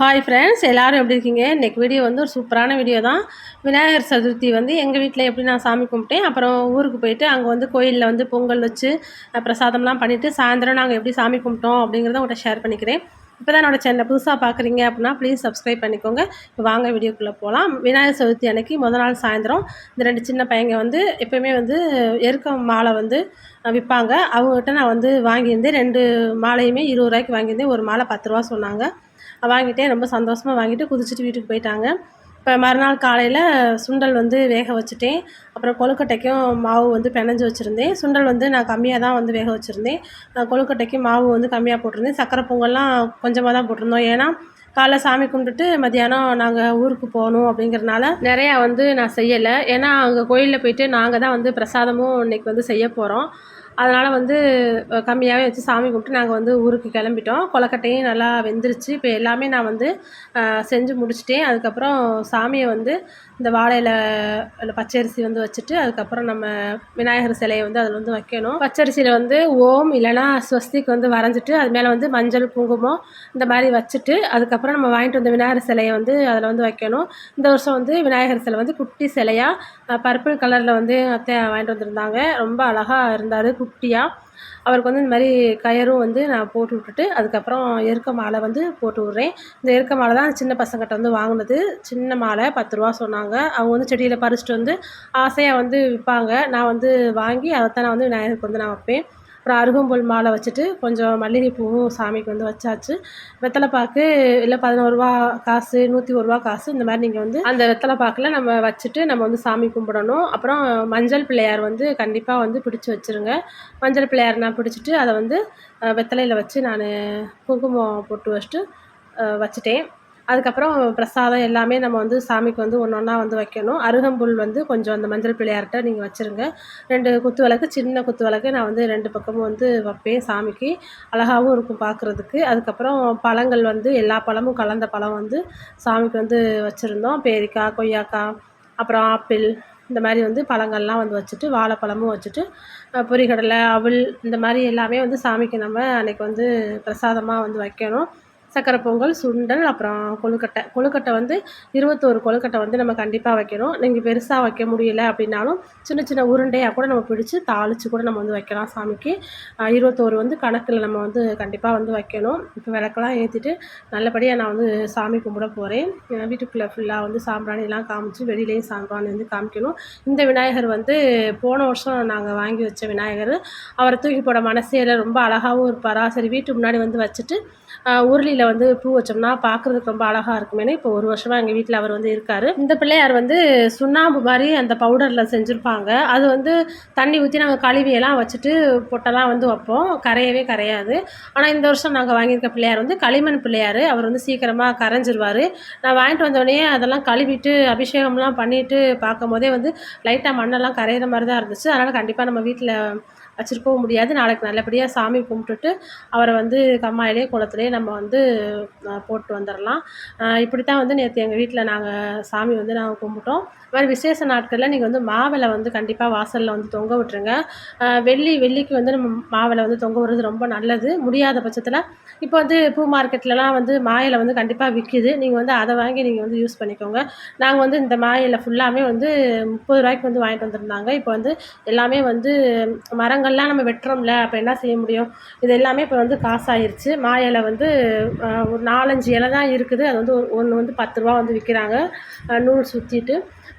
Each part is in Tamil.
ஹாய் ஃப்ரெண்ட்ஸ் எல்லோரும் எப்படி இருக்கீங்க? இன்றைக்கி வீடியோ வந்து ஒரு சூப்பரான வீடியோ தான். விநாயகர் சதுர்த்தி வந்து எங்கள் வீட்டில் எப்படி நான் சாமி கும்பிட்டேன் அப்புறம் ஊருக்கு போயிட்டு அங்கே வந்து கோயிலில் வந்து பொங்கல் வச்சு பிரசாதம்லாம் பண்ணிவிட்டு சாயந்தரம் நாங்கள் எப்படி சாமி கும்பிட்டோம் அப்படிங்கிறத உங்கள்கிட்ட ஷேர் பண்ணிக்கிறேன். இப்போ தான் என்னோடய சேனலை புதுசாக பார்க்குறீங்க அப்படின்னா ப்ளீஸ் சப்ஸ்கிரைப் பண்ணிக்கோங்க. இப்போ வாங்க வீடியோக்குள்ளே போகலாம் விநாயகர் சதுர்த்தி அன்னைக்கு முத நாள் சாயந்தரம் இந்த ரெண்டு சின்ன பையங்க வந்து எப்போயுமே வந்து எருக்க மாலை வந்து விற்பாங்க. அவங்ககிட்ட நான் வந்து வாங்கியிருந்தேன். ரெண்டு மாலையுமே இருபது ரூபாய்க்கு வாங்கியிருந்தேன். ஒரு மாலை பத்து ரூபா சொன்னாங்க. வாங்கிட்டேன். ரொம்ப சந்தோஷமாக வாங்கிட்டு குதிச்சுட்டு வீட்டுக்கு போயிட்டாங்க. இப்போ மறுநாள் காலையில் சுண்டல் வந்து வேக வச்சுட்டேன். அப்புறம் கொழுக்கட்டைக்கும் மாவு வந்து பிணைஞ்சு வச்சுருந்தேன். சுண்டல் வந்து நான் கம்மியாக தான் வந்து வேக வச்சுருந்தேன். கொழுக்கட்டைக்கும் கொழுக்கட்டைக்கு மாவு வந்து கம்மியாக போட்டிருந்தேன். சக்கரை பொங்கல்லாம் கொஞ்சமாக தான் போட்டிருந்தோம். ஏன்னா காலைல சாமி கும்பிட்டுட்டு மத்தியானம் நாங்கள் ஊருக்கு போகணும் அப்படிங்கிறனால நிறையா வந்து நான் செய்யலை. ஏன்னா அங்கே கோயிலில் போயிட்டு நாங்கள் தான் வந்து பிரசாதமும் இன்றைக்கி வந்து செய்ய போகிறோம் அதனால் வந்து கம்மியாகவே வச்சு சாமி கும்பிட்டு நாங்கள் வந்து ஊருக்கு கிளம்பிட்டோம். கொலக்கட்டையும் நல்லா வெந்துருச்சு. இப்போ எல்லாமே நான் வந்து செஞ்சு முடிச்சிட்டேன். அதுக்கப்புறம் சாமியை வந்து இந்த வாழையில பச்சரிசி வந்து வச்சுட்டு அதுக்கப்புறம் நம்ம விநாயகர் சிலையை வந்து அதில் வந்து வைக்கணும். பச்சரிசியில் வந்து ஓம் இல்லைன்னா ஸ்வஸ்திக்கு வந்து வரைஞ்சிட்டு அது மேலே வந்து மஞ்சள் குங்குமம் இந்த மாதிரி வச்சுட்டு அதுக்கப்புறம் நம்ம வாங்கிட்டு வந்த விநாயகர் சிலையை வந்து அதில் வந்து வைக்கணும். இந்த வருஷம் வந்து விநாயகர் சிலை வந்து குட்டி சிலையாக பர்பிள் கலரில் வந்து அத்தை வாங்கிட்டு வந்திருந்தாங்க. ரொம்ப அழகாக இருந்தார். குட்டியாக அவருக்கு வந்து இந்த மாதிரி கயரும் வந்து நான் போட்டு விட்டுட்டு அதுக்கப்புறம் எருக்க மாலை வந்து போட்டு விட்றேன். இந்த எருக்க மாலை தான் சின்ன பசங்கிட்ட வந்து வாங்கினது. சின்ன மாலை பத்து ரூபா சொன்னாங்க. அவங்க வந்து செடியில் பறிச்சுட்டு வந்து ஆசையாக வந்து விற்பாங்க நான் வந்து வாங்கி அதைத்தான் நான் வந்து விநாயகருக்கு வந்து நான் வைப்பேன். அப்புறம் அருகம்புல் மாலை வச்சுட்டு கொஞ்சம் மல்லிகைப்பூவும் சாமிக்கு வந்து வச்சாச்சு. வெத்தலை பாக்கு இல்லை பதினோரு ரூபா காசு நூற்றி ஒரு ரூபா காசு இந்த மாதிரி நீங்கள் வந்து அந்த வெத்தலை பாக்கில் நம்ம வச்சுட்டு நம்ம வந்து சாமி கும்பிடணும். அப்புறம் மஞ்சள் பிள்ளையார் வந்து கண்டிப்பாக வந்து பிடிச்சி வச்சுருங்க. மஞ்சள் பிள்ளையார் நான் பிடிச்சிட்டு அதை வந்து வெத்தலையில் வச்சு நான் குங்குமம் போட்டு வச்சுட்டு வச்சுட்டேன். அதுக்கப்புறம் பிரசாதம் எல்லாமே நம்ம வந்து சாமிக்கு வந்து ஒன்று ஒன்றா வந்து வைக்கணும். அருகம்புல் வந்து கொஞ்சம் அந்த மஞ்சள் பிள்ளையார்கிட்ட நீங்கள் வச்சுருங்க. ரெண்டு குத்து விளக்கு சின்ன குத்து விளக்கு நான் வந்து ரெண்டு பக்கமும் வந்து வைப்பேன் சாமிக்கு. அழகாகவும் இருக்கும் பார்க்குறதுக்கு அதுக்கப்புறம் பழங்கள் வந்து எல்லா பழமும் கலந்த பழம் வந்து சாமிக்கு வந்து வச்சுருந்தோம். பேரிக்காய் கொய்யாக்காய் அப்புறம் ஆப்பிள் இந்த மாதிரி வந்து பழங்கள்லாம் வந்து வச்சுட்டு வாழைப்பழமும் வச்சுட்டு பொரிகடலை அவல் இந்த மாதிரி எல்லாமே வந்து சாமிக்கு நம்ம அன்றைக்கி வந்து பிரசாதமாக வந்து வைக்கணும். சக்கரை பொங்கல் சுண்டல் அப்புறம் கொழுக்கட்டை. கொழுக்கட்டை வந்து இருபத்தோரு கொழுக்கட்டை வந்து நம்ம கண்டிப்பாக வைக்கணும். நீங்கள் பெருசாக வைக்க முடியல அப்படின்னாலும் சின்ன சின்ன உருண்டையாக கூட நம்ம பிடிச்சி தாளித்து கூட நம்ம வந்து வைக்கலாம் சாமிக்கு. இருபத்தோரு வந்து கணக்கில் நம்ம வந்து கண்டிப்பாக வந்து வைக்கணும். இப்போ விளக்கெல்லாம் ஏற்றிட்டு நல்லபடியாக நான் வந்து சாமி கும்பிட போகிறேன் வீட்டுக்குள்ளே ஃபுல்லாக வந்து சாம்பிராணிலாம் காமிச்சு வெளியிலையும் சாம்பிராணி வந்து காமிக்கணும். இந்த விநாயகர் வந்து போன வருஷம் நாங்கள் வாங்கி வச்ச விநாயகர். அவரை தூக்கி போட மனசே ரொம்ப அழகாகவும் இருப்பாரா? சரி வீட்டு முன்னாடி வந்து வச்சுட்டு உருளியில் வந்து பூ வச்சோம்னா பார்க்குறதுக்கு ரொம்ப அழகாக இருக்குமேனு இப்போ ஒரு வருஷமாக எங்கள் வீட்டில் அவர் வந்து இருக்கார். இந்த பிள்ளையார் வந்து சுண்ணாம்பு மாதிரி அந்த பவுடரில் செஞ்சுருப்பாங்க. அது வந்து தண்ணி ஊற்றி நாங்கள் கழுவியெல்லாம் வச்சுட்டு பொட்டெல்லாம் வந்து வைப்போம். கரையவே கரையாது. ஆனால் இந்த வருஷம் நாங்கள் வாங்கியிருக்க பிள்ளையார் வந்து களிமண் பிள்ளையார். அவர் வந்து சீக்கிரமாக கரைஞ்சிருவார். நான் வாங்கிட்டு வந்தோடனே அதெல்லாம் கழுவிட்டு அபிஷேகம்லாம் பண்ணிட்டு பார்க்கும் போதே வந்து லைட்டாக மண்ணெல்லாம் கரையிற மாதிரி தான் இருந்துச்சு. அதனால் கண்டிப்பாக நம்ம வீட்டில் வச்சுருக்கவும் முடியாது. நாளைக்கு நல்லபடியாக சாமி கும்பிட்டுட்டு அவரை வந்து கம்மாயிலே குளத்துலேயே நம்ம வந்து போட்டு வந்துடலாம் இப்படி தான் வந்து நேற்று எங்கள் வீட்டில் நாங்கள் சாமி வந்து நாங்கள் கும்பிட்டோம். இது மாதிரி விசேஷ நாட்களில் நீங்கள் வந்து மாவிளை வந்து கண்டிப்பாக வாசலில் வந்து தொங்க விட்டுருங்க. வெள்ளி வெள்ளிக்கு வந்து நம்ம மாவிளை வந்து தொங்க விடுறது ரொம்ப நல்லது. முடியாத பட்சத்தில் இப்போ வந்து பூ மார்க்கெட்லலாம் வந்து மாயிலை வந்து கண்டிப்பாக விற்கிது நீங்கள் வந்து அதை வாங்கி நீங்கள் வந்து யூஸ் பண்ணிக்கோங்க. நாங்கள் வந்து இந்த மாயிலை ஃபுல்லாமே வந்து முப்பது ரூபாய்க்கு வந்து வாங்கிட்டு வந்திருந்தாங்க. இப்போ வந்து எல்லாமே வந்து மரங்கள் மரங்கள்லாம் நம்ம வெட்டுறோம்ல அப்போ என்ன செய்ய முடியும்? இது எல்லாமே இப்போ வந்து காசாயிருச்சு. மா இலை வந்து ஒரு நாலஞ்சு இலை தான் இருக்குது. அது வந்து ஒன்று வந்து பத்து ரூபா வந்து விற்கிறாங்க நூல் சுற்றிட்டு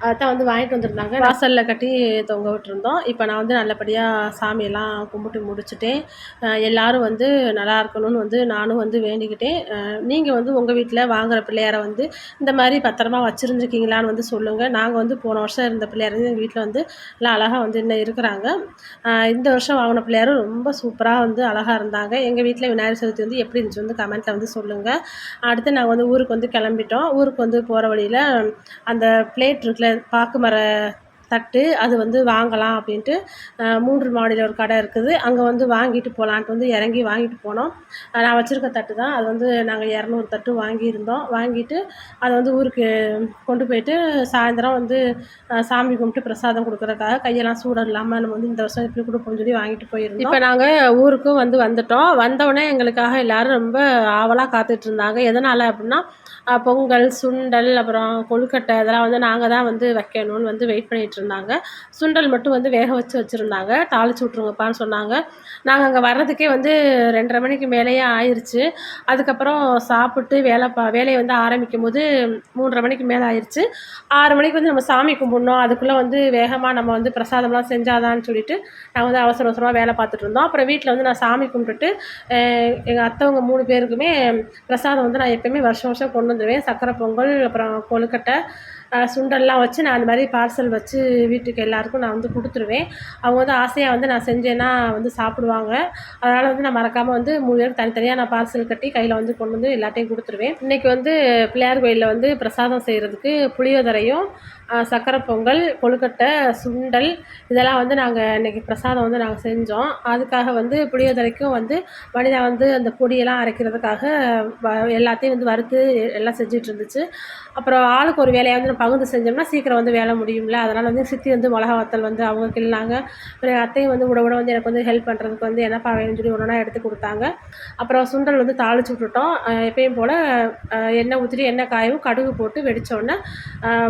அதான் வந்து வாங்கிட்டு வந்திருந்தாங்க. வாசலில் கட்டி தொங்க விட்டுருந்தோம். இப்போ நான் வந்து நல்லபடியாக சாமியெல்லாம் கும்பிட்டு முடிச்சுட்டேன். எல்லோரும் எல்லாரும் வந்து நல்லா இருக்கணும்னு வந்து நானும் வந்து வேண்டிக்கிட்டேன். நீங்கள் வந்து உங்கள் வீட்டில் வாங்குற பிள்ளையாரை வந்து இந்த மாதிரி பத்திரமா வச்சுருந்துருக்கீங்களான்னு வந்து சொல்லுங்கள் நாங்கள் வந்து போன வருஷம் இருந்த பிள்ளையார் வந்து எங்கள் வீட்டில் வந்து எல்லாம் அழகாக வந்து இன்னும் இருக்கிறாங்க. இந்த வருஷம் வாங்கின பிள்ளையாரும் ரொம்ப சூப்பராக வந்து அழகாக இருந்தாங்க. எங்கள் வீட்டில் விநாயகர் சதுர்த்தி வந்து எப்படி இருந்துச்சு வந்து கமெண்ட்டில் வந்து சொல்லுங்கள் அடுத்து நாங்கள் வந்து ஊருக்கு வந்து கிளம்பிட்டோம். ஊருக்கு வந்து போகிற வழியில் அந்த பிளேட் இருக்குல்ல பாக்கு மர தட்டு அது வந்து வாங்கலாம் அப்படின்ட்டு மூன்று மாடியில் ஒரு கடை இருக்குது. அங்கே வந்து வாங்கிட்டு போகலான்ட்டு வந்து இறங்கி வாங்கிட்டு போனோம். நான் வச்சுருக்க தட்டு தான். அது வந்து நாங்கள் இரநூறு தட்டு வாங்கியிருந்தோம். வாங்கிட்டு அதை வந்து ஊருக்கு கொண்டு போயிட்டு சாயந்தரம் வந்து சாமி கும்பிட்டு பிரசாதம் கொடுக்குறதுக்காக கையெல்லாம் சூடம் இல்லாமல் நம்ம வந்து இந்த வருஷம் இப்படி கொடுப்போம்னு சொல்லி வாங்கிட்டு போயிருந்தோம். இப்போ நாங்கள் ஊருக்கும் வந்து வந்துட்டோம். வந்தவுடனே எங்களுக்காக எல்லாரும் ரொம்ப ஆவலாக காத்துட்டு இருந்தாங்க. எதனால் அப்படின்னா பொங்கல் சுண்டல் அப்புறம் கொழுக்கட்டை இதெல்லாம் வந்து நாங்கள் தான் வந்து வைக்கணும்னு வந்து வெயிட் பண்ணிட்டு இருந்தாங்க சுண்டல் மட்டும் வந்து வேக வச்சு வச்சுருந்தாங்க. தாளிச்சு விட்ருங்கப்பான்னு சொன்னாங்க. நாங்கள் அங்கே வர்றதுக்கே வந்து ரெண்டரை மணிக்கு மேலேயே ஆயிடுச்சு அதுக்கப்புறம் சாப்பிட்டு வேலை பா வேலையை வந்து ஆரம்பிக்கும் போது மூன்றரை மணிக்கு மேலே ஆயிடுச்சு ஆறு மணிக்கு வந்து நம்ம சாமி கும்பிடணும். அதுக்குள்ளே வந்து வேகமாக நம்ம வந்து பிரசாதம்லாம் செஞ்சாதான்னு சொல்லிட்டு நாங்கள் வந்து அவசர அவசரமாக வேலை பார்த்துட்டு இருந்தோம். அப்புறம் வீட்டில் வந்து நான் சாமி கும்பிட்டுட்டு எங்கள் அத்தவங்க மூணு பேருக்குமே பிரசாதம் வந்து நான் எப்போயுமே வருஷம் வருஷம் கொண்டு வந்துடுவேன் சக்கரை பொங்கல் அப்புறம் கொழுக்கட்டை சுண்டல்லாம் வச்சு நான் அந்த மாதிரி பார்சல் வச்சு வீட்டுக்கு எல்லாருக்கும் நான் வந்து கொடுத்துருவேன். அவங்க வந்து ஆசையாக வந்து நான் செஞ்சேன்னா வந்து சாப்பிடுவாங்க. அதனால் வந்து நான் மறக்காமல் வந்து மூணு பேரும் தனித்தனியாக நான் பார்சல் கட்டி கையில் வந்து கொண்டு வந்து எல்லாத்தையும் கொடுத்துருவேன். இன்றைக்கி வந்து பிள்ளையார் கோயிலில் வந்து பிரசாதம் செய்கிறதுக்கு புளியோதரையும் சக்கரை பொங்கல் கொழுக்கட்டை சுண்டல் இதெல்லாம் வந்து நாங்கள் இன்றைக்கி பிரசாதம் வந்து நாங்கள் செஞ்சோம். அதுக்காக வந்து புளியோதரைக்கும் வந்து வனிதா வந்து அந்த பொடியெல்லாம் அரைக்கிறதுக்காக வ எல்லாத்தையும் வந்து வறுத்து எல்லாம் செஞ்சுட்டு இருந்துச்சு. அப்புறம் ஆளுக்கு ஒரு வேலையை வந்து நான் பகிர்ந்து செஞ்சோம்னா சீக்கிரம் வந்து வேலை முடியும்ல. அதனால் வந்து சித்தி வந்து மிளகா வத்தல் வந்து அவங்க கிள்ளாங்க. அப்புறம் எங்கள் அத்தையும் வந்து உடவுட வந்து எனக்கு வந்து ஹெல்ப் பண்ணுறதுக்கு வந்து என்னப்பா வேணும்னு சொல்லி ஒன்றா எடுத்து கொடுத்தாங்க. அப்புறம் சுண்டல் வந்து தாளிச்சு விட்டுட்டோம். எப்பயும் போல் எண்ணெய் ஊற்றிட்டு எண்ணெய் காயவும் கடுகு போட்டு வெடித்தோடனே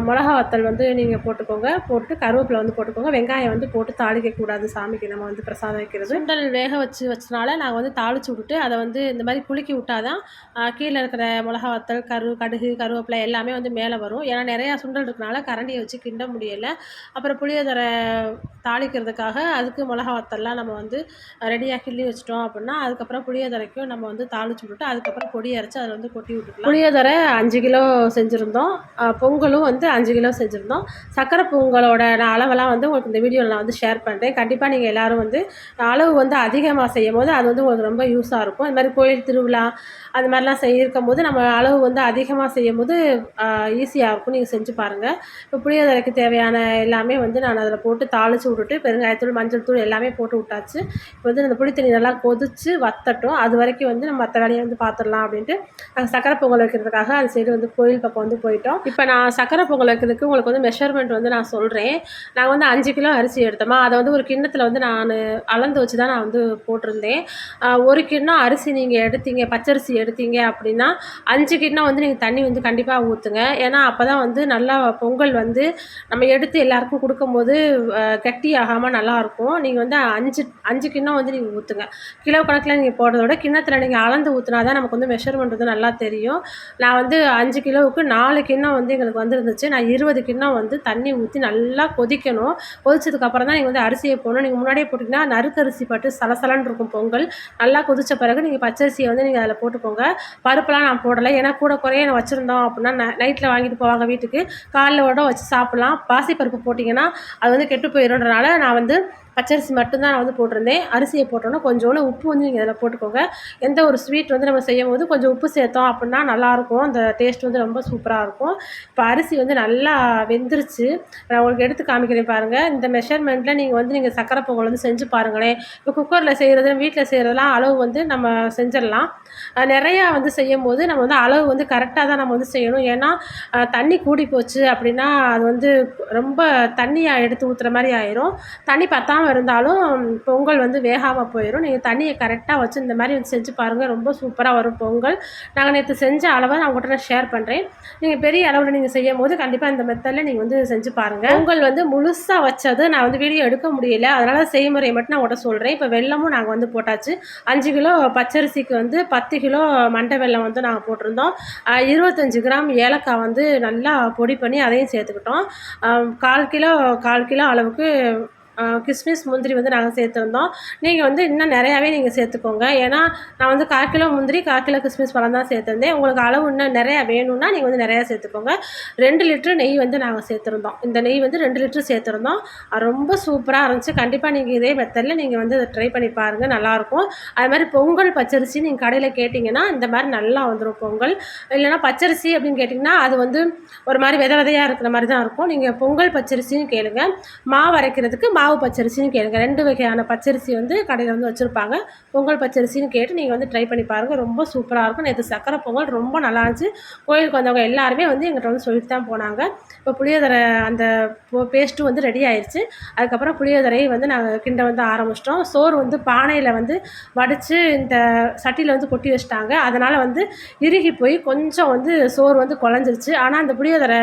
மிளகா வத்தல் வந்து நீங்கள் போட்டுக்கோங்க. போட்டு கருவேப்பிலை வந்து போட்டுக்கோங்க. வெங்காயம் வந்து போட்டு தாளிக்கக்கூடாது சாமிக்கு. நம்ம வந்து பிரசாதம் வைக்கிறது. சுண்டல் வேக வச்சு வச்சனால நாங்கள் வந்து தாளிச்சு விட்டுட்டு அதை வந்து இந்த மாதிரி குலுக்கி விட்டாதான் ஆஹ் கீழே இருக்கிற மிளகா வத்தல் கரு கடுகு கருவேப்பிலை எல்லாமே வந்து மேலே வரும். ஏன்னா நிறையா சுண்டல் இருக்கனால கரண்டியை வச்சு கிண்ட முடியலை. அப்புறம் புளியோதரை தாளிக்கிறதுக்காக அதுக்கு மிளகா வத்தல்லாம் நம்ம வந்து ரெடியாக கிள்ளி வச்சிட்டோம் அப்படின்னா அதுக்கப்புறம் புளியோதரைக்கும் நம்ம வந்து தாளிச்சு விட்டுட்டு அதுக்கப்புறம் பொடி அரைச்சி அதில் வந்து கொட்டி விட்டுக்கலாம். புளியோதரை அஞ்சு கிலோ செஞ்சுருந்தோம். பொங்கலும் வந்து அஞ்சு கிலோ செஞ்சுருந்தோம். சக்கரை பூங்களோட நான் அளவெல்லாம் வந்து உங்களுக்கு இந்த வீடியோவில் நான் வந்து ஷேர் பண்ணுறேன் கண்டிப்பாக நீங்கள் எல்லாரும் வந்து அளவு வந்து அதிகமாக செய்யும் போது அது வந்து உங்களுக்கு ரொம்ப யூஸாக இருக்கும். இந்த மாதிரி கோயில் திருவிழா அது மாதிரிலாம் செய்யிருக்கும் போது நம்ம அளவு வந்து அதிகமாக செய்யும் போது ஈஸியாக இருக்கும். நீங்கள் செஞ்சு பாருங்கள் இப்போ புளியோதரைக்கு தேவையான எல்லாமே வந்து நான் அதில் போட்டு தாளித்து விட்டுட்டு பெருங்காயத்தூள் மஞ்சள் தூள் எல்லாமே போட்டு விட்டாச்சு. இப்போ வந்து அந்த புளி தண்ணி நல்லா கொதித்து வத்தட்டும். அது வரைக்கும் வந்து நம்ம மற்ற வேலையை வந்து பார்த்துடலாம் அப்படின்ட்டு நாங்கள் சக்கரை பொங்கல் வைக்கிறதுக்காக அந்த சைடு வந்து கோயில் பக்கம் வந்து போயிட்டோம். இப்போ நான் சக்கரை பொங்கல் வைக்கிறதுக்கு உங்களுக்கு வந்து மெஷர்மெண்ட் வந்து நான் சொல்கிறேன் நாங்கள் வந்து அஞ்சு கிலோ அரிசி எடுத்தோமா அதை வந்து ஒரு கிண்ணத்தில் வந்து நான் அளந்து வச்சு தான் நான் வந்து போட்டிருந்தேன். ஒரு கிண்ணம் அரிசி நீங்கள் எடுத்தீங்க பச்சரிசி எடுத்தீங்க அப்படின்னா அஞ்சு கிண்ணம் வந்து நீங்கள் தண்ணி வந்து கண்டிப்பாக ஊற்றுங்க ஏன்னா அப்போ தான் வந்து நல்லா பொங்கல் வந்து நம்ம எடுத்து எல்லாருக்கும் கொடுக்கும்போது கட்டி ஆகாமல் நல்லாயிருக்கும் நீங்கள் வந்து அஞ்சு அஞ்சு கிண்ணம் வந்து நீங்கள் ஊற்றுங்க கிலோ கணக்கில் நீங்கள் போடுறத விட கிண்ணத்தில் நீங்கள் அளந்து ஊற்றினா தான் நமக்கு வந்து மெஷர்மெண்ட் வந்து நல்லா தெரியும். நான் வந்து அஞ்சு கிலோவுக்கு நாலு கிண்ணம் வந்து எங்களுக்கு வந்துருந்துச்சு. நான் இருபது கிண்ணம் வந்து தண்ணி ஊற்றி நல்லா கொதிக்கணும். கொதிச்சதுக்கப்புறம் தான் நீங்கள் வந்து அரிசியை போடணும். நீங்கள் முன்னாடியே போட்டிங்கன்னா நறுக்கரிசி பட்டு சலசலன்னு இருக்கும் பொங்கல். நல்லா கொதித்த பிறகு நீங்கள் பச்சரிசியை வந்து நீங்கள் அதில் போட்டு போட்டுக்கோங்க பருப்புலாம் நான் போடலை. ஏன்னா கூட குறைய நான் வச்சுருந்தோம் அப்படின்னா நைட்டில் வாங்கிட்டு போவாங்க வீட்டுக்கு. காலைல விட வச்சு சாப்பிட்லாம். பாசி பருப்பு போட்டிங்கன்னா அது வந்து கெட்டு போயிடும்ன்றனால நான் வந்து பச்சரிசி மட்டும்தான் நான் வந்து போட்டிருந்தேன். அரிசியை போட்டோன்னா கொஞ்சோண்டு உப்பு வந்து நீங்கள் இதில் போட்டுக்கோங்க. எந்த ஒரு ஸ்வீட் வந்து நம்ம செய்யும் போது கொஞ்சம் உப்பு சேர்த்தோம் அப்படின்னா நல்லாயிருக்கும் அந்த டேஸ்ட் வந்து ரொம்ப சூப்பராக இருக்கும். இப்போ அரிசி வந்து நல்லா வெந்துருச்சு. நான் உங்களுக்கு எடுத்து காமிக்கிறேன் பாருங்கள் இந்த மெஷர்மெண்ட்டில் நீங்கள் வந்து நீங்கள் சக்கரை பொங்கல் வந்து செஞ்சு பாருங்களேன். இப்போ குக்கரில் செய்கிறது வீட்டில் செய்கிறதெல்லாம் அளவு வந்து நம்ம செஞ்சிடலாம். நிறையா வந்து செய்யும் போது நம்ம வந்து அளவு வந்து கரெக்டாக தான் நம்ம வந்து செய்யணும். ஏன்னா தண்ணி கூடி போச்சு அப்படின்னா அது வந்து ரொம்ப தண்ணியாக எடுத்து ஊற்றுற மாதிரி ஆயிரும். தண்ணி பார்த்தா பத்தாமல் இருந்தாலும் பொங்கல் வந்து வேகாமல் போயிடும் நீங்கள் தண்ணியை கரெக்டாக வச்சு இந்த மாதிரி வந்து செஞ்சு பாருங்கள் ரொம்ப சூப்பராக வரும் பொங்கல். நாங்கள் நேற்று செஞ்ச அளவை நான் உங்கள்கிட்ட நான் ஷேர் பண்ணுறேன் நீங்கள் பெரிய அளவில் நீங்கள் செய்யும் போது கண்டிப்பாக இந்த மெத்தடில் நீங்கள் வந்து செஞ்சு பாருங்கள் பொங்கல் வந்து முழுசாக வச்சது நான் வந்து வீடியோ எடுக்க முடியல. அதனால் செய்முறையை மட்டும் நான் உங்கள்கிட்ட சொல்கிறேன் இப்போ வெல்லமும் நாங்கள் வந்து போட்டாச்சு. அஞ்சு கிலோ பச்சரிசிக்கு வந்து பத்து கிலோ மண்டை வெல்லம் வந்து நாங்கள் போட்டிருந்தோம். இருபத்தஞ்சி இருபத்தஞ்சு கிராம் ஏலக்காய் வந்து நல்லா பொடி பண்ணி அதையும் சேர்த்துக்கிட்டோம். கால் கிலோ கால் கிலோ அளவுக்கு கிஸ்மிஸ் முந்திரி வந்து நாங்கள் சேர்த்துருந்தோம். நீங்கள் வந்து இன்னும் நிறையாவே நீங்கள் சேர்த்துக்கோங்க. ஏன்னா நான் வந்து கால் கிலோ முந்திரி கால் கிலோ கிஸ்மிஸ் பழம் தான் சேர்த்துருந்தேன். உங்களுக்கு அளவு இன்னும் நிறையா வேணும்னா நீங்கள் வந்து நிறையா சேர்த்துக்கோங்க. ரெண்டு லிட்டரு நெய் வந்து நாங்கள் சேர்த்துருந்தோம். இந்த நெய் வந்து ரெண்டு லிட்டரு சேர்த்துருந்தோம். ரொம்ப சூப்பராக இருந்துச்சு. கண்டிப்பாக நீங்கள் இதே மெத்தடில் நீங்கள் வந்து ட்ரை பண்ணி பாருங்கள் நல்லாயிருக்கும். அது மாதிரி பொங்கல் பச்சரிசி நீங்கள் கடையில் கேட்டிங்கன்னா இந்த மாதிரி நல்லா வந்துடும் பொங்கல். இல்லைனா பச்சரிசி அப்படின்னு கேட்டிங்கன்னா அது வந்து ஒரு மாதிரி வித விதையாக இருக்கிற மாதிரி தான் இருக்கும். நீங்கள் பொங்கல் பச்சரிசின்னு கேளுங்க. மாவு அரைக்கிறதுக்கு மாவு பச்சரிசின்னு கேளுங்க. ரெண்டு வகையான பச்சரிசி வந்து கடையில் வந்து வச்சுருப்பாங்க. பொங்கல் பச்சரிசின்னு கேட்டு நீங்கள் வந்து ட்ரை பண்ணி பாருங்கள் ரொம்ப சூப்பராக இருக்கும். நேற்று சக்கரை பொங்கல் ரொம்ப நல்லா இருந்துச்சு. கோயிலுக்கு வந்தவங்க எல்லாருமே வந்து எங்கிட்ட வந்து சொல்லிட்டு தான் போனாங்க. இப்போ புளியோதரை அந்த பேஸ்ட்டும் வந்து ரெடி ஆயிடுச்சு அதுக்கப்புறம் புளியோதரையை வந்து நாங்கள் கிண்ட வந்து ஆரம்பிச்சிட்டோம். சோறு வந்து பானையில் வந்து வடித்து இந்த சட்டியில் வந்து கொட்டி வச்சிட்டாங்க. அதனால் வந்து இறுகி போய் கொஞ்சம் வந்து சோறு வந்து குழஞ்சிருச்சு. ஆனால் அந்த புளியோதரை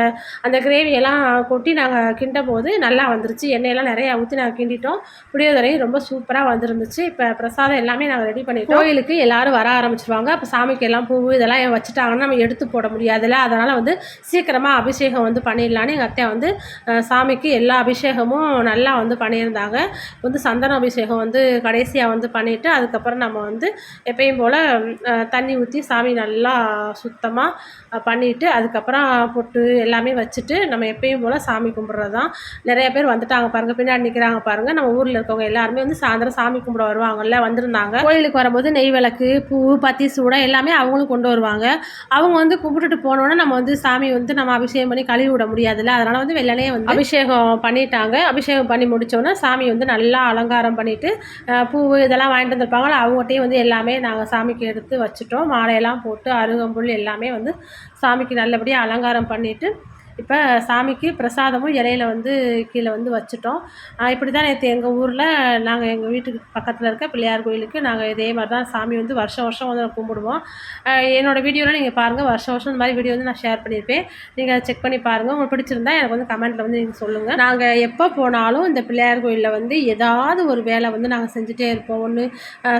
அந்த கிரேவியெல்லாம் கொட்டி நாங்கள் கிண்டும் போது நல்லா வந்துருச்சு. எண்ணெயெல்லாம் நிறையா ஊற்றி நாங்கள் கிண்டிட்டோம். புளியோதரையும் ரொம்ப சூப்பராக வந்துருந்துச்சு. இப்போ பிரசாதம் எல்லாமே நாங்கள் ரெடி பண்ணிட்டோம். கோயிலுக்கு எல்லோரும் வர ஆரம்பிச்சிருவாங்க. அப்போ சாமிக்கு எல்லாம் பூ இதெல்லாம் வச்சுட்டாங்கன்னா நம்ம எடுத்து போட முடியாதுல்ல. அதனால் வந்து சீக்கிரமாக அபிஷேகம் வந்து பண்ணிடலான்னு எங்கள் அத்தை வந்து சாமிக்கு எல்லா அபிஷேகமும் நல்லா வந்து பண்ணியிருந்தாங்க. வந்து சந்தன அபிஷேகம் வந்து கடைசியாக வந்து பண்ணிவிட்டு அதுக்கப்புறம் நம்ம வந்து எப்பயும் போல் தண்ணி ஊற்றி சாமி நல்லா சுத்தமாக பண்ணிவிட்டு அதுக்கப்புறம் பொட்டு எல்லாமே வச்சுட்டு நம்ம எப்பயும் போல் சாமி கும்பிட்றது தான் நிறைய பேர் வந்துட்டாங்க பாருங்கள் பின்னாடி நிற்கிறாங்க பாருங்கள் நம்ம ஊரில் இருக்கவங்க எல்லாருமே வந்து சாயந்தரம் சாமி கும்பிட வருவாங்கல்ல வந்திருந்தாங்க. கோயிலுக்கு வரும்போது நெய் விளக்கு பூ பத்தி சூடம் எல்லாமே அவங்களும் கொண்டு வருவாங்க. அவங்க வந்து கும்பிட்டுட்டு போனோன்னே நம்ம வந்து சாமி வந்து நம்ம அபிஷேகம் பண்ணி கழுவி விட முடியாதுல்ல. அதனால் வந்து வெள்ளனே வந்து அபிஷேகம் பண்ணிட்டாங்க. அபிஷேகம் பண்ணி முடித்தோன்னே சாமி வந்து நல்லா அலங்காரம் பண்ணிவிட்டு பூ இதெல்லாம் வாங்கிட்டு வந்திருப்பாங்களோ அவங்ககிட்டையும் வந்து எல்லாமே நாங்கள் சாமிக்கு எடுத்து வச்சுட்டோம். மாலையெல்லாம் போட்டு அருகம்புல் எல்லாமே வந்து சாமிக்கு நல்லபடியாக அலங்காரம் பண்ணிவிட்டு இப்போ சாமிக்கு பிரசாதமும் இலையில வந்து கீழே வந்து வச்சுட்டோம். இப்படி தான் நேற்று எங்கள் ஊரில் நாங்கள் எங்கள் வீட்டுக்கு பக்கத்தில் இருக்க பிள்ளையார் கோயிலுக்கு நாங்கள் இதே மாதிரி தான் சாமி வந்து வருஷம் வருஷம் வந்து கும்பிடுவோம். என்னோடய வீடியோவில் நீங்கள் பாருங்கள் வருஷம் வருஷம் இந்த மாதிரி வீடியோ வந்து நான் ஷேர் பண்ணியிருப்பேன். நீங்கள் செக் பண்ணி பாருங்கள் உங்களுக்கு பிடிச்சிருந்தா எனக்கு வந்து கமெண்ட்டில் வந்து நீங்கள் சொல்லுங்கள் நாங்கள் எப்போ போனாலும் இந்த பிள்ளையார் கோயிலில் வந்து ஏதாவது ஒரு வேலை வந்து நாங்கள் செஞ்சுட்டே இருப்போம். ஒன்று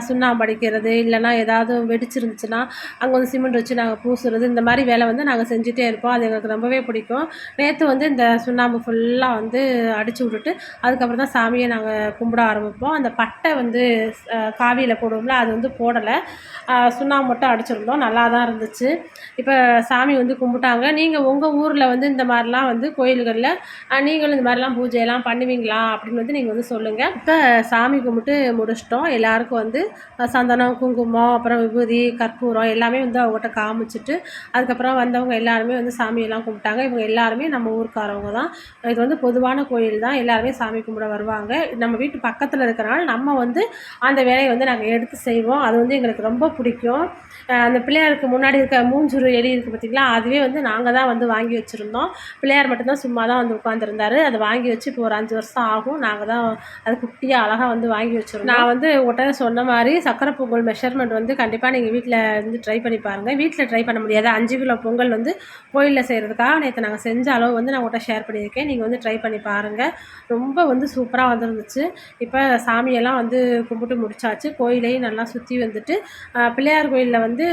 சுண்ணாம்பு அடிக்கிறது இல்லைனா ஏதாவது வெடிச்சிருந்துச்சுன்னா அங்கே வந்து சிமெண்ட் வச்சு நாங்கள் பூசுறது இந்த மாதிரி வேலை வந்து நாங்கள் செஞ்சுட்டே இருப்போம். அது எங்களுக்கு ரொம்பவே பிடிக்கும். நேற்று வந்து இந்த சுண்ணாம்பு ஃபுல்லாக வந்து அடித்து விட்டுட்டு அதுக்கப்புறம் தான் சாமியை நாங்கள் கும்பிட ஆரம்பிப்போம். அந்த பட்டை வந்து காவியில் போடுவோம்ல அது வந்து போடலை. சுண்ணாம்பு மட்டும் அடிச்சிருந்தோம். நல்லா தான் இருந்துச்சு. இப்போ சாமி வந்து கும்பிட்டாங்க. நீங்கள் உங்கள் ஊரில் வந்து இந்த மாதிரிலாம் வந்து கோயில்களில் நீங்களும் இந்த மாதிரிலாம் பூஜையெல்லாம் பண்ணுவீங்களா? அப்படின்னு வந்து நீங்கள் வந்து சொல்லுங்கள் இப்போ சாமி கும்பிட்டு முடிச்சிட்டோம். எல்லாருக்கும் வந்து சந்தனம் குங்குமம் அப்புறம் விபூதி கற்பூரம் எல்லாமே வந்து அவங்ககிட்ட காமிச்சிட்டு அதுக்கப்புறம் வந்தவங்க எல்லாருமே வந்து சாமியெல்லாம் கும்பிட்டாங்க. இவங்க எல்லாருமே நம்ம ஊருக்காரவங்க தான். இது வந்து பொதுவான கோயில் தான். எல்லாருமே சாமி கும்பிட வருவாங்க. நம்ம வீட்டு பக்கத்தில் இருக்கிறனால நம்ம வந்து அந்த வேலையை வந்து நாங்கள் எடுத்து செய்வோம். அது வந்து எங்களுக்கு ரொம்ப பிடிக்கும். அந்த பிள்ளையாருக்கு முன்னாடி இருக்க மூஞ்சுரு எலி இருக்குது பார்த்திங்களா அதுவே வந்து நாங்கள் தான் வந்து வாங்கி வச்சுருந்தோம். பிள்ளையார் மட்டும்தான் சும்மா தான் வந்து உட்காந்துருந்தாரு அதை வாங்கி வச்சு இப்போ ஒரு அஞ்சு வருஷம் ஆகும். நாங்கள் தான் அது குட்டியாக அழகாக வந்து வாங்கி வச்சுருந்தோம். நான் வந்து உடனே சொன்ன மாதிரி சக்கரை பொங்கல் மெஷர்மெண்ட் வந்து கண்டிப்பாக நீங்கள் வீட்டில் வந்து ட்ரை பண்ணி பாருங்கள் வீட்டில் ட்ரை பண்ண முடியாது. அஞ்சு கிலோ பொங்கல் வந்து கோயிலில் செய்கிறதுக்காக நேற்று நாங்கள் செஞ்ச அளவு வந்து நான் உங்கள்கிட்ட ஷேர் பண்ணியிருக்கேன். நீங்கள் வந்து ட்ரை பண்ணி பாருங்கள் ரொம்ப வந்து சூப்பராக வந்துருந்துச்சு. இப்போ சாமியெல்லாம் வந்து கும்பிட்டு முடிச்சாச்சு. கோயிலையும் நல்லா சுற்றி வந்துட்டு பிள்ளையார் கோயிலில் வந்து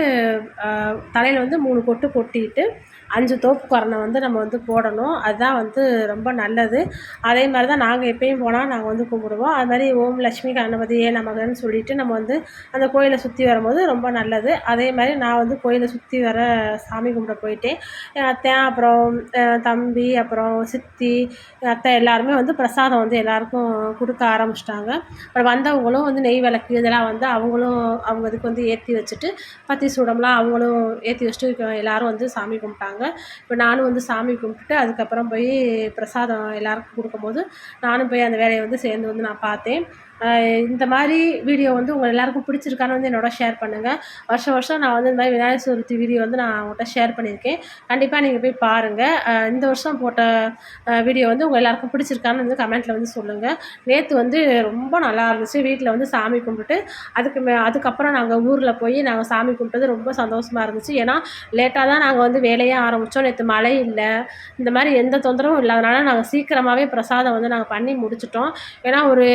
தலையில் வந்து மூணு கொட்டு கொட்டிட்டு அஞ்சு தோப்பு குரணை வந்து நம்ம வந்து போடணும். அதுதான் வந்து ரொம்ப நல்லது. அதே மாதிரி தான் நாங்கள் எப்பயும் போனால் நாங்கள் வந்து கும்பிடுவோம். அது மாதிரி ஓம் லக்ஷ்மி கணபதியே நமகன்னு சொல்லிட்டு நம்ம வந்து அந்த கோயிலை சுற்றி வரும்போது ரொம்ப நல்லது. அதே மாதிரி நான் வந்து கோயிலை சுற்றி வர சாமி கும்பிட போயிட்டேன். என் அத்தை அப்புறம் தம்பி அப்புறம் சித்தி அத்தை எல்லாருமே வந்து பிரசாதம் வந்து எல்லாருக்கும் கொடுக்க ஆரம்பிச்சிட்டாங்க. அப்புறம் வந்தவங்களும் வந்து நெய் விளக்கு இதெல்லாம் வந்து அவங்களும் அவங்க இதுக்கு வந்து ஏற்றி வச்சுட்டு பத்தி சூடம்லாம் அவங்களும் ஏற்றி வச்சுட்டு எல்லோரும் வந்து சாமி கும்பிட்டாங்க. இப்போ நானும் வந்து சாமி கும்பிட்டுட்டு அதுக்கப்புறம் போய் பிரசாதம் எல்லாருக்கும் கொடுக்கும்போது நானும் போய் அந்த வேலையை வந்து சேர்ந்து வந்து நான் பார்த்தேன். இந்த மாதிரி வீடியோ வந்து உங்கள் எல்லாருக்கும் பிடிச்சிருக்கான்னு வந்து என்னோட ஷேர் பண்ணுங்கள் வருஷம் வருஷம் நான் வந்து இந்த மாதிரி விநாயகர் சதுர்த்தி வீடியோ வந்து நான் உங்கள்கிட்ட ஷேர் பண்ணியிருக்கேன். கண்டிப்பாக நீங்கள் போய் பாருங்கள் இந்த வருஷம் போட்ட வீடியோ வந்து உங்கள் எல்லாருக்கும் பிடிச்சிருக்கான்னு வந்து கமெண்ட்டில் வந்து சொல்லுங்கள் நேற்று வந்து ரொம்ப நல்லா இருந்துச்சு. வீட்டில் வந்து சாமி கும்பிட்டு அதுக்கு மே அதுக்கப்புறம் நாங்கள் ஊரில் போய் நாங்கள் சாமி கும்பிட்டது ரொம்ப சந்தோஷமாக இருந்துச்சு. ஏன்னா லேட்டாக தான் நாங்கள் வந்து வேலையே ஆரம்பித்தோம் நேற்று மழை இல்லை. இந்த மாதிரி எந்த தொந்தரவும் இல்லாதனால நாங்கள் சீக்கிரமாகவே பிரசாதம் வந்து நாங்கள் பண்ணி முடிச்சிட்டோம். ஏன்னா ஒரு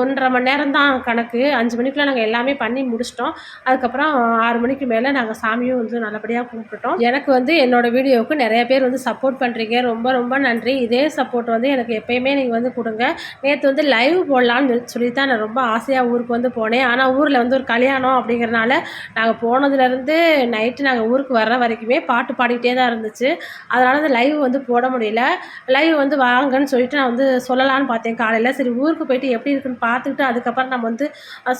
ஒன்றரை நாலரை மணி நேரம் தான் கணக்கு. அஞ்சு மணிக்குள்ளே நாங்கள் எல்லாமே பண்ணி முடிச்சிட்டோம். அதுக்கப்புறம் ஆறு மணிக்கு மேலே நாங்கள் சாமியும் வந்து நல்லபடியாக கும்பிட்டுட்டோம். எனக்கு வந்து என்னோடய வீடியோவுக்கு நிறைய பேர் வந்து சப்போர்ட் பண்ணுறீங்க ரொம்ப ரொம்ப நன்றி. இதே சப்போர்ட் வந்து எனக்கு எப்பயுமே நீங்கள் வந்து கொடுங்க. நேற்று வந்து லைவ் போடலான்னு சொல்லி தான் நான் ரொம்ப ஆசையாக ஊருக்கு வந்து போனேன். ஆனால் ஊரில் வந்து ஒரு கல்யாணம் அப்படிங்கிறனால நாங்கள் போனதுலேருந்து நைட்டு நாங்கள் ஊருக்கு வர்ற வரைக்குமே பாட்டு பாடிக்கிட்டே தான் இருந்துச்சு. அதனால் அந்த லைவ் வந்து போட முடியல. லைவ் வந்து வாங்கன்னு சொல்லிட்டு நான் வந்து சொல்லலான்னு பார்த்தேன். காலையில் சரி ஊருக்கு போயிட்டு எப்படி இருக்குன்னு பார்த்துக்கிட்டு அதுக்கப்புறம் நம்ம வந்து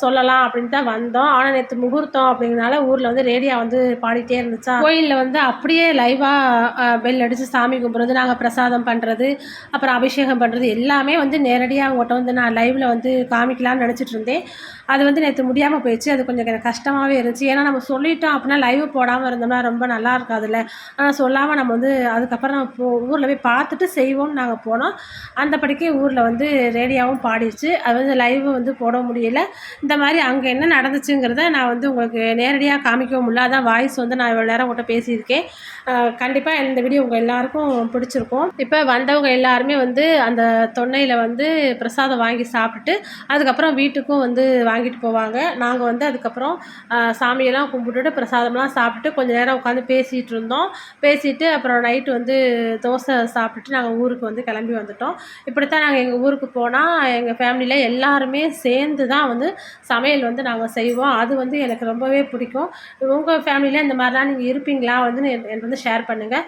சொல்லலாம் அப்படின்னு தான் வந்தோம். ஆனால் நேற்று முகூர்த்தம் அப்படிங்கிறனால ஊரில் வந்து ரேடியா வந்து பாடிட்டே இருந்துச்சா? கோயிலில் வந்து அப்படியே லைவாக பெல் அடித்து சாமி கும்பிட்றது நாங்கள் பிரசாதம் பண்ணுறது அப்புறம் அபிஷேகம் பண்ணுறது எல்லாமே வந்து நேரடியாக அவங்ககிட்ட வந்து நான் லைவில் வந்து காமிக்கலாம்னு நினச்சிட்டு இருந்தேன். அது வந்து நேற்று முடியாமல் போயிடுச்சு. அது கொஞ்சம் எனக்கு கஷ்டமாகவே இருந்துச்சு. ஏன்னா நம்ம சொல்லிட்டோம் அப்படின்னா லைவ் போடாமல் இருந்தோம்னா ரொம்ப நல்லா இருக்காதுல்ல. ஆனால் சொல்லாமல் நம்ம வந்து அதுக்கப்புறம் நம்ம போ ஊரில் போய் பார்த்துட்டு செய்வோம்னு நாங்கள் போனோம். அந்த படிக்கே ஊரில் வந்து ரேடியாவும் பாடிடுச்சு. அது வந்து லைவ் வந்து போட முடியல. இந்த மாதிரி அங்கே என்ன நடந்துச்சுங்கிறத நான் வந்து உங்களுக்கு நேரடியாக காமிக்கவும் முடியல. அதான் வாய்ஸ் வந்து நான் இவ்வளோ நேரம் உங்கள்கிட்ட பேசியிருக்கேன். கண்டிப்பாக இந்த வீடியோ உங்கள் எல்லாருக்கும் பிடிச்சிருக்கும். இப்போ வந்தவங்க எல்லாருமே வந்து அந்த தொன்னையில் வந்து பிரசாதம் வாங்கி சாப்பிட்டுட்டு அதுக்கப்புறம் வீட்டுக்கும் வந்து வாங்கிட்டு போவாங்க. நாங்கள் வந்து அதுக்கப்புறம் சாமியெல்லாம் கும்பிட்டுட்டு பிரசாதம்லாம் சாப்பிட்டு கொஞ்ச நேரம் உட்காந்து பேசிகிட்டு இருந்தோம். பேசிட்டு அப்புறம் நைட்டு வந்து தோசை சாப்பிட்டுட்டு நாங்கள் ஊருக்கு வந்து கிளம்பி வந்துட்டோம். இப்படித்தான் நாங்கள் எங்கள் ஊருக்கு போனால் எங்கள் ஃபேமிலியில் எல்லாருமே சேர்ந்து தான் வந்து சமையல் வந்து நாங்கள் செய்வோம். அது வந்து எனக்கு ரொம்பவே பிடிக்கும். உங்கள் ஃபேமிலியில் இந்த மாதிரிலாம் நீங்கள் இருப்பீங்களா? வந்து எனக்கு வந்து ஷேர் பண்ணுங்கள்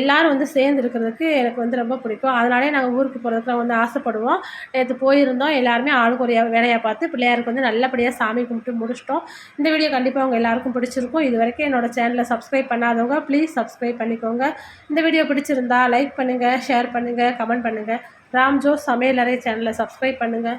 எல்லாரும் வந்து சேர்ந்து இருக்கிறதுக்கு எனக்கு வந்து ரொம்ப பிடிக்கும். அதனாலே நாங்கள் ஊருக்கு போகிறதுக்குலாம் வந்து ஆசைப்படுவோம். நேற்று போயிருந்தோம். எல்லாருமே ஆளுக்கு ஒரு வேலையை பார்த்து பிள்ளையாருக்கு வந்து நல்லபடியாக சாமி கும்பிட்டு முடிச்சிட்டோம். இந்த வீடியோ கண்டிப்பாக உங்கள் எல்லாருக்கும் பிடிச்சிருக்கும். இது வரைக்கும் என்னோடய சேனலை சப்ஸ்கிரைப் பண்ணாதவங்க ப்ளீஸ் சப்ஸ்கிரைப் பண்ணிக்கோங்க. இந்த வீடியோ பிடிச்சிருந்தா லைக் பண்ணுங்கள் ஷேர் பண்ணுங்கள் கமெண்ட் பண்ணுங்கள் ராம்ஜோ சமையலறை சேனலை சப்ஸ்கிரைப் பண்ணுங்கள்